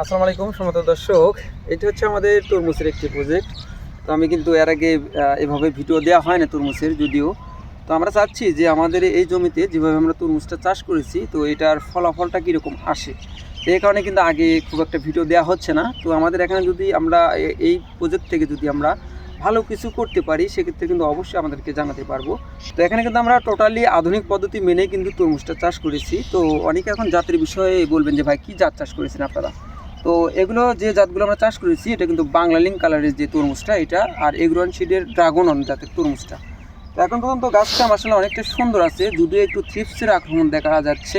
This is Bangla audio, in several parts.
আসসালামু আলাইকুম সমত দর্শক, এটা হচ্ছে আমাদের তরমুজের একটি প্রজেক্ট তো আমি কিন্তু এর আগে এভাবে ভিডিও দেওয়া হয় না তরমুজের যদিও। তো আমরা চাচ্ছি যে আমাদের এই জমিতে যেভাবে আমরা তরমুজটা চাষ করেছি, তো এটার ফলাফলটা কীরকম আসে। এই কারণে কিন্তু আগে খুব একটা ভিডিও দেওয়া হচ্ছে না। তো আমাদের এখানে যদি আমরা এই প্রজেক্ট থেকে যদি আমরা ভালো কিছু করতে পারি, সেক্ষেত্রে কিন্তু অবশ্যই আমাদেরকে জানাতে পারব। তো এখানে কিন্তু আমরা টোটালি আধুনিক পদ্ধতি মেনে কিন্তু তরমুজটা চাষ করেছি। তো অনেকে এখন জাতের বিষয়ে বলবেন যে, ভাই, কী জাত চাষ করেছেন আপনারা? তো এগুলো যে জাতগুলো আমরা চাষ করেছি, এটা কিন্তু বাংলালিং কালারের যে তরমুজটা এটা আর এগ্রোয়ান সিডের ড্রাগন অন জাতের তরমুজটা। তো এখন পর্যন্ত গাছটা আসলে অনেকটা সুন্দর আছে, যদিও একটু থ্রিপসের আক্রমণ দেখা যাচ্ছে।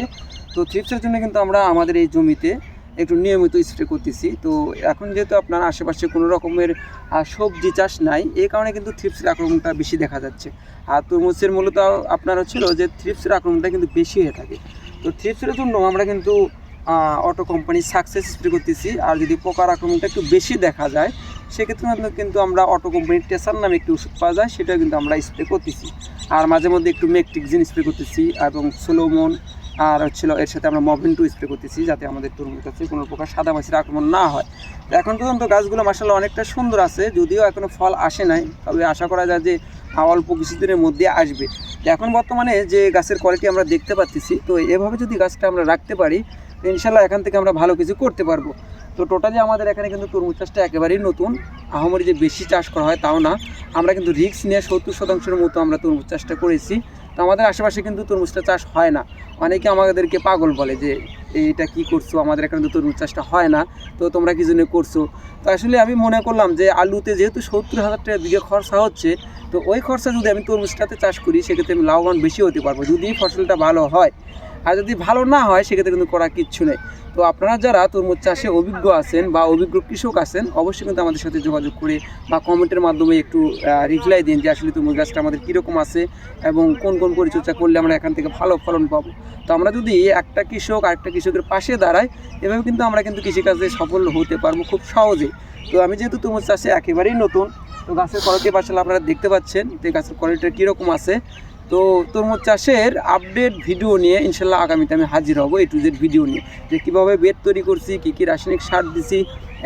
তো থ্রিপসের জন্য কিন্তু আমরা আমাদের এই জমিতে একটু নিয়মিত স্প্রে করতেছি। তো এখন যেহেতু আপনার আশেপাশে কোনো রকমের সবজি চাষ নাই, এই কারণে কিন্তু থ্রিপসের আক্রমণটা বেশি দেখা যাচ্ছে। আর তরমুজের মূলত আপনার হচ্ছিল যে থ্রিপসের আক্রমণটা কিন্তু বেশি হয়ে থাকে। তো থ্রিপসের জন্য আমরা কিন্তু অটো কোম্পানি সাকসেস স্প্রে করতেছি। আর যদি পোকার আক্রমণটা একটু বেশি দেখা যায়, সেক্ষেত্রে কিন্তু আমরা অটো কোম্পানির টেসার নামে একটি ওষুধ পাওয়া যায় সেটা কিন্তু আমরা স্প্রে করতেছি। আর মাঝে মধ্যে একটু মেকটিকজিন স্প্রে করতেছি এবং সোলোমন আর হচ্ছিল এর সাথে আমরা মভিন টু স্প্রে করতেছি, যাতে আমাদের তরমুজ গাছে কোনো প্রকার সাদা মাছির আক্রমণ না হয়। এখন পর্যন্ত গাছগুলো মাসাল্লাহ অনেকটা সুন্দর আছে, যদিও এখনও ফল আসে নাই। তবে আশা করা যায় যে অল্প কিছুদিনের মধ্যে আসবে। এখন বর্তমানে যে গাছের কোয়ালিটি আমরা দেখতে পাচ্ছি তো এভাবে যদি গাছটা আমরা রাখতে পারি তো ইনশাল্লাহ এখান থেকে আমরা ভালো কিছু করতে পারব। তো টোটালি আমাদের এখানে কিন্তু তরমুজ চাষটা একেবারেই নতুন। আহামরি যে বেশি চাষ করা হয় তাও না। আমরা কিন্তু রিক্স নিয়ে সত্তর শতাংশের মতো আমরা তরমুজ চাষটা করেছি। তো আমাদের আশেপাশে কিন্তু তরমুজটা চাষ হয় না। অনেকে আমাদেরকে পাগল বলে যে এইটা কি করছ? আমাদের এখানে তো তরমুজ চাষটা হয় না। তো তোমরা কি জন্য করছ? তো আসলে আমি মনে করলাম যে, আলুতে যেহেতু সত্তর হাজার টাকা বিঘে খরচা হচ্ছে, তো ওই খরচা যদি আমি তরমুজটাতে চাষ করি, সেক্ষেত্রে আমি লাভবান বেশি হতে পারব। যদি ফসলটা ভালো হয় আর যদি ভালো না হয়, সেক্ষেত্রে কিন্তু করা কিচ্ছু নেই। তো আপনারা যারা তরমুজ চাষে অভিজ্ঞ আছেন বা অভিজ্ঞ কৃষক আছেন, অবশ্যই কিন্তু আমাদের সাথে যোগাযোগ করে বা কমেন্টের মাধ্যমে একটু রিপ্লাই দিন যে আসলে তরমুজ গাছটা আমাদের কীরকম আছে এবং কোন কোন পরিচর্যা করলে আমরা এখান থেকে ভালো ফলন পাবো। তো আমরা যদি একটা কৃষক আরেকটা কৃষকের পাশে দাঁড়াই, এভাবে কিন্তু আমরা কিন্তু কৃষিকাজে সফল হতে পারব খুব সহজে। তো আমি যেহেতু তরমুজ চাষে একেবারেই নতুন, তো গাছের কোয়ালিটি পাশে আপনারা দেখতে পাচ্ছেন যে গাছের কোয়ালিটিটা কীরকম আছে। তো তরমুজ চাষের আপডেট ভিডিও নিয়ে ইনশাল্লাহ আগামীতে আমি হাজির হব এ টু জেড ভিডিও নিয়ে। যে কীভাবে বেড তৈরি করছি, কী কী রাসায়নিক সার দিছি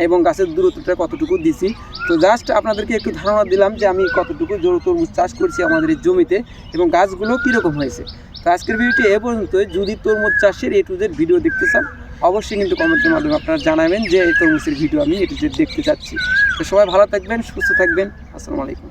এবং গাছের দূরত্বটা কতটুকু দিছি। তো জাস্ট আপনাদেরকে একটু ধারণা দিলাম যে আমি কতটুকু জোর তরমুজ চাষ করছি আমাদের এই জমিতে এবং গাছগুলো কীরকম হয়েছে। তো আজকের ভিডিওটি এ পর্যন্ত যদি তরমুজ চাষের এ টু জেড ভিডিও দেখতে চান, অবশ্যই কিন্তু কমেন্টের মাধ্যমে আপনারা জানাবেন যে এই তরমুজের ভিডিও আমি এ টু জেড দেখতে চাচ্ছি। তো সবাই ভালো থাকবেন, সুস্থ থাকবেন। আসসালামু আলাইকুম।